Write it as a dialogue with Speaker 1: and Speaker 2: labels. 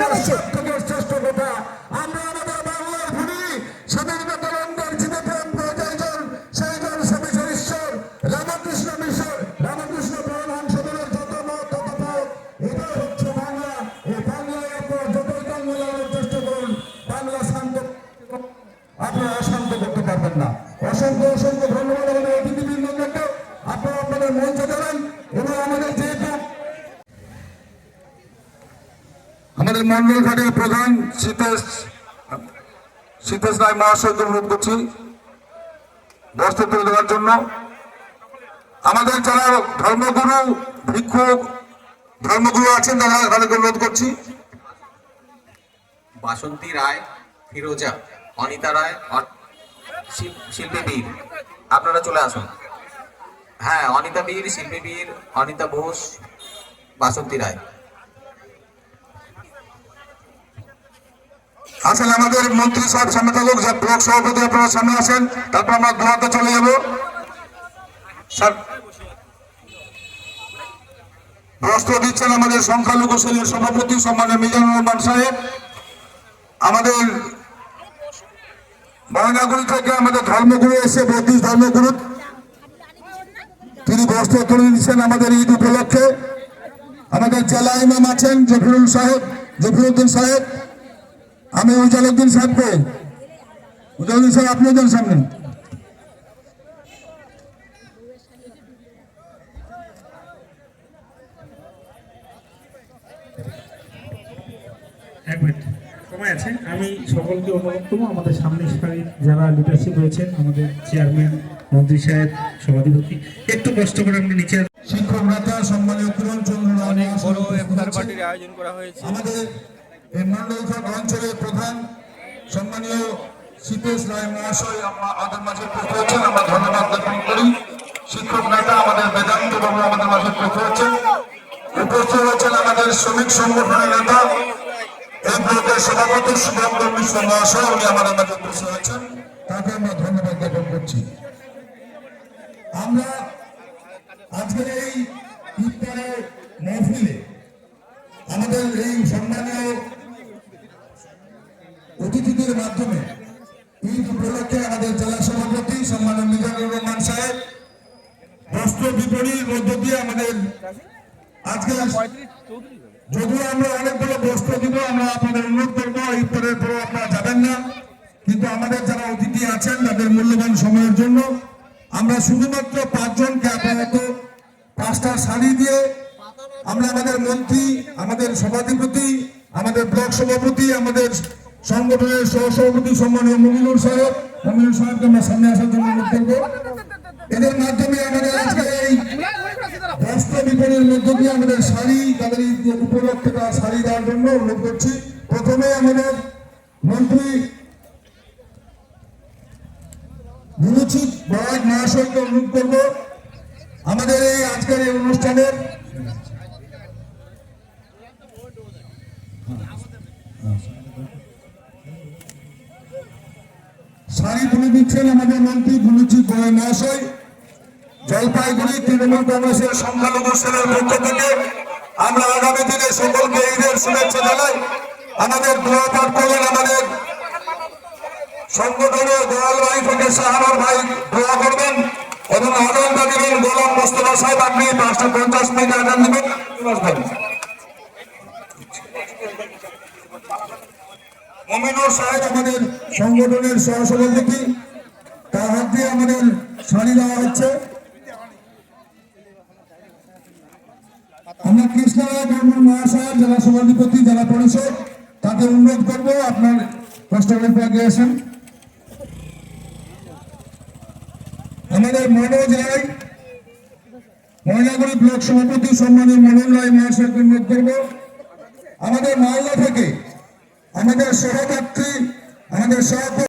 Speaker 1: রয়েছে
Speaker 2: থেকে শ্রেষ্ঠ কথা আমরা আমাদের বাংলার ভূমি স্বাধীনতা লন্ডন চিরপ্রেম প্রয়োজন সেই জন ঈশ্বর। রামকৃষ্ণ মিশন রামকৃষ্ণ পরমহংসদেবের যত মত তত পথ এটাই হচ্ছে বাংলা। এই যতই চেষ্টা করুন বাংলা শান্ত আপনারা অশান্ত করতে পারবেন না অসংখ্য অসংখ্য ধন্যবাদ আমাদের অতিথিবৃন্দকে আপনারা আপনাদের মঞ্চ দেবেন এবং আমাদের যেহেতু আমাদের মন্ডল ঘাটের প্রধান মহাশয়কে অনুরোধ করছি বস্ত্র তুলে দেওয়ার জন্য। আমাদের যারা ধর্মগুরু, ভিক্ষুক, ধর্মগুরু আছেন, তারা তাদেরকে অনুরোধ করছি।
Speaker 3: বাসন্তী রায়, ফিরোজা, অনিতা রায় শিল্পী বীর, আপনারা চলে আসুন। হ্যাঁ অনিতা বীর, শিল্পী বীর, অনিতা ঘোষ, বাসন্তী রায়।
Speaker 2: আসলে আমাদের মন্ত্রী সাহেব, সামনে থাকুক যা ব্লক সভাপতি আপনারা সামনে আসেন, তারপর আমরা দোয়াতে চলে যাব। স্যার বস্ত্র দিচ্ছেন আমাদের সংখ্যালঘু সেলের সভাপতি সম্মানের মিজানুর রহমান সাহেব। আমাদের ময়নাগুড়ি থেকে আমাদের ধর্মগুরু এসে বত্রিশ ধর্মগুরু, তিনি বস্ত্র তুলে দিচ্ছেন আমাদের ঈদ উপলক্ষে। আমাদের জেলা ইমাম আছেন জফিরুল সাহেব জফিরুদ্দিন সাহেব। আমি উজালুদ্দিন সাহেবকে উজালুদ্দিন সাহেব আপনি যান সামনে।
Speaker 4: এক মিনিট। সময় আছে। আমি সকলকে অনুরোধ করব আমাদের সামনে যারা লিডারশিপ রয়েছেন আমাদের চেয়ারম্যান মন্ত্রী সাহেব সভাধিপতি একটু কষ্ট করে আমরা নিচে
Speaker 2: শিক্ষক নেতা সম্মানীয় কিরণ চন্দ্র অনেক বড়
Speaker 5: ইফতার পার্টির আয়োজন করা হয়েছে।
Speaker 2: আমাদের এই মন্ডলঘাট অঞ্চলের প্রধান সম্মানীয় শীতেশ রায় মহাশয় আমরা আমাদের মাঝে উপস্থিত হয়েছেন আমরা ধন্যবাদ জ্ঞাপন করি। শিক্ষক নেতা আমাদের বেদান্ত বাবু আমাদের মাঝে উপস্থিত হয়েছেন উপস্থিত হয়েছেন আমাদের শ্রমিক সংগঠনের নেতা, এই ব্লকের সভাপতি শুভেন্দু মিশ্র মহাশয়, উনি আমাদের মাঝে উপস্থিত হয়েছেন তাকে আমরা ধন্যবাদ জ্ঞাপন করছি। আমরা আজকের এই ইফতারের মহফিলে আমাদের এই সম্মানীয় অতিথিদের মাধ্যমে ঈদ উপলক্ষে আমাদের জেলা সভাপতি সম্মানীয় মিজানুর রহমান সাহেব বস্ত্র বিপণীর মধ্য দিয়ে আমাদের আজকে যদিও আমরা অনেকগুলো বস্ত্র দিব, আমরা আপনাদের অনুরোধ করব ইফতারের পরে আপনারা যাবেন না। কিন্তু আমাদের যারা অতিথি আছেন, তাদের মূল্যবান সময়ের জন্য আমরা শুধুমাত্র পাঁচজনকে আপাতত পাঁচটা শাড়ি দিয়ে আমরা আমাদের মন্ত্রী, আমাদের সভাধিপতি, আমাদের ব্লক সভাপতি, আমাদের সংগঠনের সহসভাপতি সম্মানীয় মুমিনুর সাহেব, মুমিনুর সাহেবকে আমরা সামনে আসার জন্য অনুরোধ করব। এদের মাধ্যমে আমাদের আজকে এই বস্ত্র বিপণীর মধ্য দিয়ে আমাদের শাড়ি, তাদের উপলক্ষে তারা শাড়ি দেওয়ার জন্য অনুরোধ করছি। প্রথমে আমাদের মন্ত্রী গুরুচিত বরাক মহাশয়কে অনুরোধ করব। আমাদের এই আজকের এই অনুষ্ঠানের শাড়ি দিচ্ছেন আমাদের মন্ত্রী গুরুচিত বরাক মহাশয় জলপাইগুড়ি তৃণমূল কংগ্রেসের সংখ্যালঘু সেলের পক্ষ থেকে আমরা আগামী দিনে সকলকে ঈদের শুভেচ্ছা জানাই। আমাদের দোয়া পাঠ করবেন আমাদের সংগঠনের গোয়ালবাড়ি থেকে শাহানোর ভাই, দোয়া করবেন এবং আনন্দ দিবেন গোলাম মোস্তফা সাহেব, আপনি পাঁচটা পঞ্চাশ মিনিট আনন্দ দিবেন। মমিনুর সাহেব আমাদের সংগঠনের সহসভাপতি, তার হাত দিয়ে আমাদের শাড়ি দেওয়া হচ্ছে। আমরা কৃষ্ণরায় বর্মন মহাশয় জেলা সভাধিপতি জেলা পরিষদ তাকে অনুরোধ করব আপনার কষ্ট করে আগে আমাদের মনোজ রায় ময়নাগুড়ি ব্লক সভাপতি, সম্মানীয় মনোজ রায় মহাশয়কে অনুরোধ করব। আমাদের মালদা থেকে আমাদের সহযাত্রী আমাদের সহ